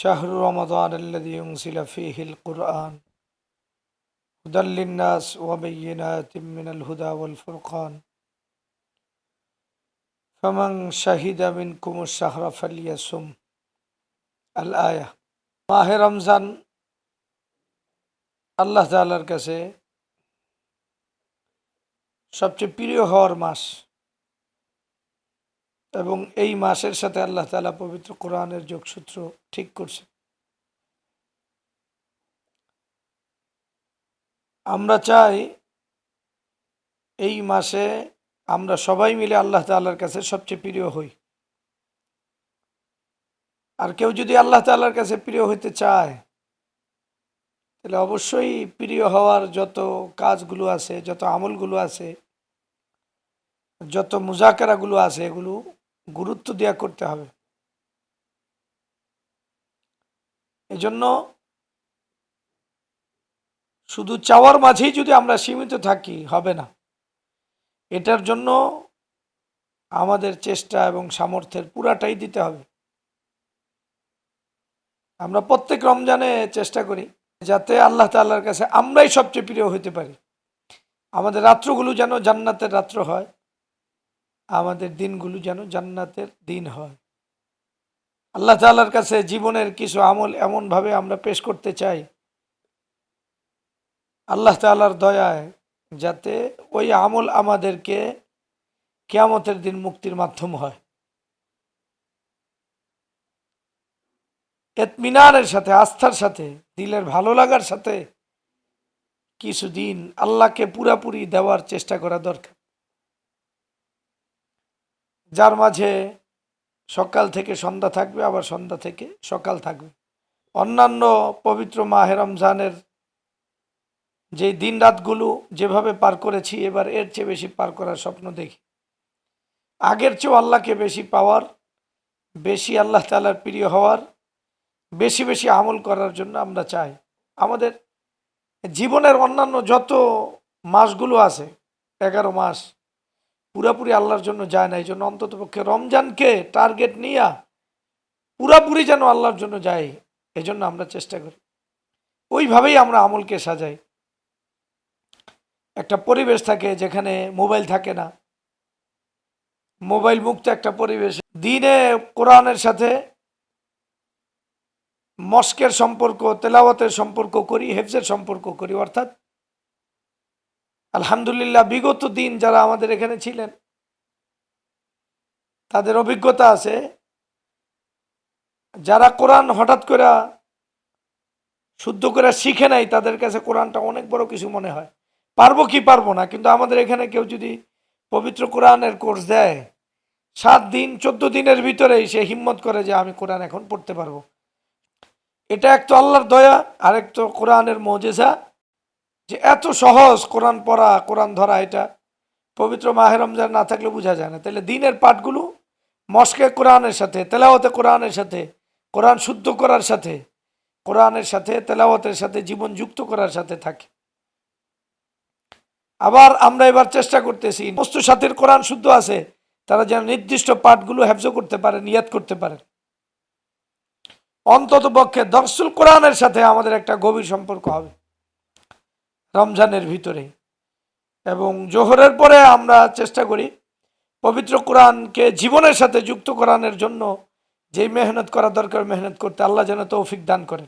شهر رمضان الذي أنزل فيه القرآن هدى للناس وبينات من الهدى والفرقان فمن شهد منكم الشهر فليصم الآية মাহে রমজান আল্লাহ তাআলার কাছে সবচেয়ে প্রিয় হওয়ার মাস এবং এই মাসের সাথে আল্লাহ তাআলা পবিত্র কোরআনের যোগসূত্র ঠিক করছে। আমরা চাই এই মাসে আমরা সবাই মিলে আল্লাহ তাআলার কাছে সবচেয়ে প্রিয় হই। আর কেউ যদি আল্লাহ তাআলার কাছে প্রিয় হইতে চায়, তাহলে অবশ্যই প্রিয় হওয়ার যত কাজগুলো আছে, যত আমলগুলো আছে, যত মুজাকারাগুলো আছে, এগুলো গুরুত্ব দেওয়া করতে হবে। এজন্য শুধু চাওয়ার মাঝেই যদি আমরা সীমিত থাকি, হবে না। এটার জন্য আমাদের চেষ্টা এবং সামর্থ্যের পুরাটাই দিতে হবে। আমরা প্রত্যেক রমজানে চেষ্টা করি যাতে আল্লাহ তাল্লাহর কাছে আমরাই সবচেয়ে প্রিয় হতে পারি। আমাদের রাত্রগুলো যেন জান্নাতের রাত্র হয়। আমাদের দিনগুলো যেন জান্নাতের দিন হয়। আল্লাহ তাল্লাহর কাছে জীবনের কিছু আমল এমনভাবে আমরা পেশ করতে চাই। আল্লাহ তাল্লাহর দয়ায় যাতে ওই আমল আমাদেরকে কেয়ামতের দিন মুক্তির মাধ্যম হয়। এতমিনারের সাথে, আস্থার সাথে, দিলের ভালো লাগার সাথে কিছুদিন আল্লাহকে পুরাপুরি দেওয়ার চেষ্টা করা দরকার। যার মাঝে সকাল থেকে সন্ধ্যা থাকবে, আবার সন্ধ্যা থেকে সকাল থাকবে। অন্যান্য পবিত্র মাহে রমজানের যে দিন রাতগুলো যেভাবে পার করেছি, এবার এর চেয়ে বেশি পার করার স্বপ্ন দেখি। আগের চেয়েও আল্লাহকে বেশি পাওয়ার, বেশি আল্লাহ তালার প্রিয় হওয়ার, বেশি বেশি আমল করার জন্য আমরা চাই। আমাদের জীবনের অন্যান্য যত মাসগুলো আছে, এগারো মাস পুরাপুরি আল্লাহর জন্য যায় না, এই জন্য অন্তত পক্ষে রমজানকে টার্গেট নিয়ে পুরাপুরি যেন আল্লাহর জন্য যায়, এই জন্য আমরা চেষ্টা করি। ওইভাবেই আমরা আমলকে সাজাই। একটা পরিবেশ থাকে যেখানে মোবাইল থাকে না। মোবাইল মুক্ত একটা পরিবেশ। দিনে কোরআনের সাথে মস্কের সম্পর্ক, তেলাওয়াতের সম্পর্ক করি, হেফজের সম্পর্ক করি, অর্থাৎ আলহামদুলিল্লাহ, বিগত দিন যারা আমাদের এখানে ছিলেন, তাদের অভিজ্ঞতা আছে, যারা কোরআন হঠাৎ করে শুদ্ধ করে শিখে নাই, তাদের কাছে কোরআনটা অনেক বড় কিছু মনে হয়। পারব কি পারব না, কিন্তু আমাদের এখানে কেউ যদি পবিত্র কোরআনের কোর্স দেয়, সাত দিন, চোদ্দ দিনের ভিতরেই সে হিম্মত করে যে আমি কোরআন এখন পড়তে পারব। এটা এক তো আল্লাহর দয়া, আরেক তো কোরআনের মজেসা যে এত সহজ কোরআন পড়া, কোরআন ধরা এটা পবিত্র মাহে রমজান না থাকলে বোঝা যায় না। তাহলে দিনের পাঠগুলো মস্কে কোরআনের সাথে, তেলাওয়াতে কোরআনের সাথে, কোরআন শুদ্ধ করার সাথে, কোরআনের সাথে, তেলাওয়াতের সাথে, জীবন যুক্ত করার সাথে থাকে। আবার আমরা এবার চেষ্টা করতেছি, সমস্ত সাথের কোরআন শুদ্ধ আছে, তারা যেন নির্দিষ্ট পাঠগুলো হ্যাবজ করতে পারেন ইয়াদ করতে পারেন অন্তত পক্ষে দর্শুল কোরআনের সাথে আমাদের একটা গভীর সম্পর্ক হবে। রমজানের ভিতরে। এবং জোহরের পরে আমরা চেষ্টা করি পবিত্র কোরআনকে জীবনের সাথে যুক্ত করানোর জন্য যেই মেহনত করা দরকার, মেহনত করতে আল্লাহ যেন তৌফিক দান করেন।